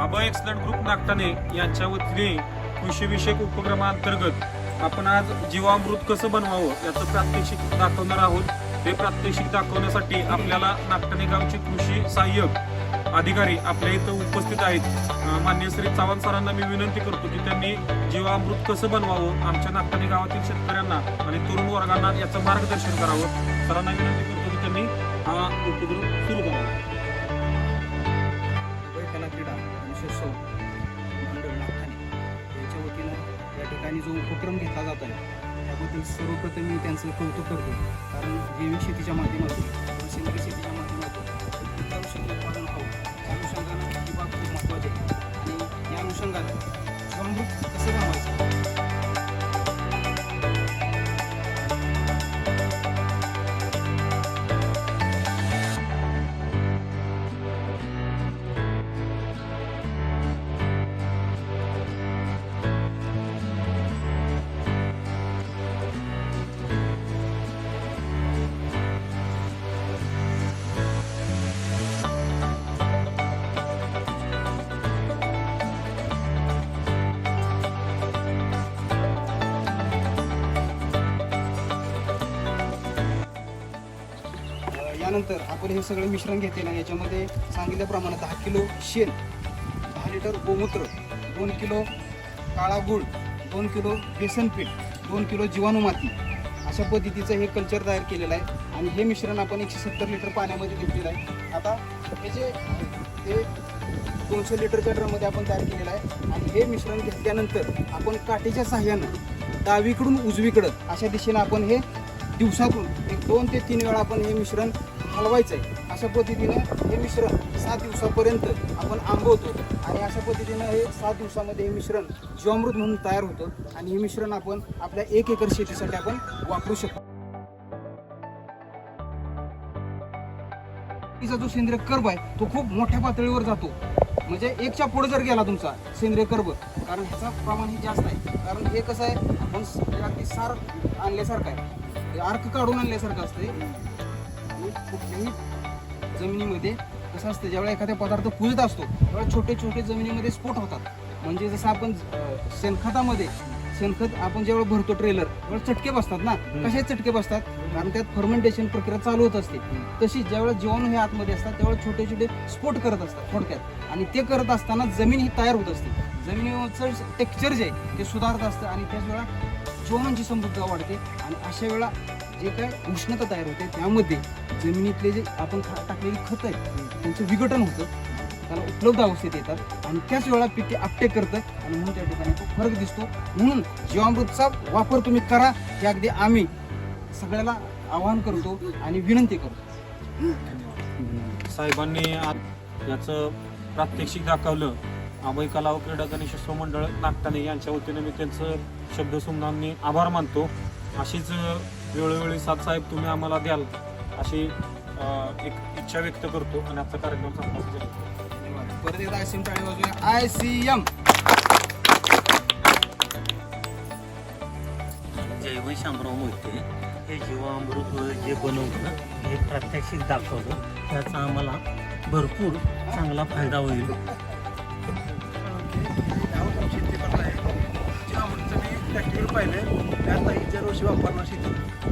आबा excellent group Nagthane यांच्या वतीने कृषीविषयक उपक्रमांतर्गत आपण आज जीवामृत कसं बनवावं याचं प्रात्यक्षिक दाखवणार आहोत. हे प्रात्यक्षिक दाखवण्यासाठी आपल्याला नागठाणे गावचे कृषी सहाय्यक अधिकारी आपल्या इथं उपस्थित आहेत. मान्य श्री चव्हाण सरांना मी विनंती करतो की त्यांनी जीवामृत कसं बनवावं आमच्या नागठाणे गावातील शेतकऱ्यांना आणि तरुण वर्गांना याचं मार्गदर्शन करावं. सरांना विनंती करतो की त्यांनी हा उपक्रम सुरू करावा. आणि जो उपक्रम घेतला जात आहे त्याबद्दल सर्वप्रथम मी त्यांचं कौतुक करतो. कारण जैविक शेतीच्या माध्यमातून सेंद्रिय शेतीच्या माध्यमातून उत्तम उत्पादन व्हावं त्या अनुषंगानं ही बाब खूप महत्त्वाची आहे. आणि या अनुषंगानं समृद्ध कसं त्यानंतर आपण हे सगळं मिश्रण घेते ना याच्यामध्ये सांगितल्याप्रमाणे दहा किलो शेण दहा लिटर गोमूत्र दोन किलो काळा गूळ दोन किलो बेसन पीठ दोन किलो जीवाणू माती अशा पद्धतीचं हे कल्चर तयार केलेलं आहे. आणि हे मिश्रण आपण एकशे सत्तर लिटर पाण्यामध्ये घेतलेलं आहे. आता हे जे हे दोनशे लिटरच्या ड्रममध्ये आपण तयार केलेलं आहे. आणि हे मिश्रण घेतल्यानंतर आपण काठीच्या साह्यानं डावीकडून उजवीकडं अशा दिशेनं आपण हे दिवसातून एक दोन ते तीन वेळा आपण हे मिश्रण हलवायचं आहे अशा पद्धतीनं हे मिश्रण सात दिवसापर्यंत आपण आंबवतो. आणि अशा पद्धतीनं हे सात दिवसामध्ये हे मिश्रण जीवामृत म्हणून तयार होतं. आणि हे मिश्रण आपण आपल्या एक एकर शेतीसाठी आपण वापरू शकतो. तिचा जो सेंद्रिय कर्ब आहे तो खूप मोठ्या पातळीवर जातो. म्हणजे एकच्या पुढे जर गेला तुमचा सेंद्रिय कर्ब कारण ह्याचं प्रमाण हे जास्त आहे. कारण हे कसं आहे आपण अगदी सार आणल्यासारखं आहे. अर्क काढून आणल्यासारखं असते कुठल्याही जमिनीमध्ये कसं असतं ज्यावेळेला एखादा पदार्थ कुजत असतो त्यावेळेला छोटे छोटे जमिनीमध्ये स्फोट होतात. म्हणजे जसं आपण शेणखतामध्ये शेणखत आपण ज्यावेळेला भरतो ट्रेलर त्यावेळेला चटके बसतात ना. कसे चटके बसतात? कारण त्यात फर्मेंटेशन प्रक्रिया चालू होत असते. तशी ज्यावेळेला जीवाणू हे आतमध्ये असतात त्यावेळेला छोटे छोटे स्फोट करत असतात थोडक्यात. आणि ते करत असताना जमीन ही तयार होत असते. जमिनीचं टेक्स्चर जे आहे ते सुधारत असतं आणि त्याच वेळा जीवाणूंची समृद्धता वाढते. आणि अशा वेळा जे काय उष्णता तयार होते त्यामध्ये जमिनीतले जे आपण खा- टाकलेली खत आहे त्यांचं विघटन होतं. त्याला उपलब्ध अवस्थेत येतात आणि त्याच वेळा पीक ते करतं आणि म्हणून त्या ठिकाणी तो फरक दिसतो. म्हणून जीवामृतचा वापर तुम्ही करा हे अगदी आम्ही सगळ्याला आवाहन करतो आणि विनंती करतो. साहेबांनी आज याचं प्रात्यक्षिक दाखवलं. अभय कला व क्रीडा गणेशोत्सव मंडळ नागटाने यांच्या वतीने मी त्यांचं शब्दसुमनांनी आभार मानतो. अशीच वेळोवेळी साथ साहेब तुम्ही आम्हाला द्याल अशी एक इच्छा व्यक्त करतो आणि आजचा कार्यक्रम संपला परत एकदा आय सी एम टाळी वाजूया. आय सी एम जैव शामराव मोहिते. हे जीवामृत जे बनवलं ना हे प्रात्यक्षिक दाखवलं त्याचा आम्हाला भरपूर चांगला फायदा होईल. शेती करत ही जे आमचं जर वर्षी वापरणार शेती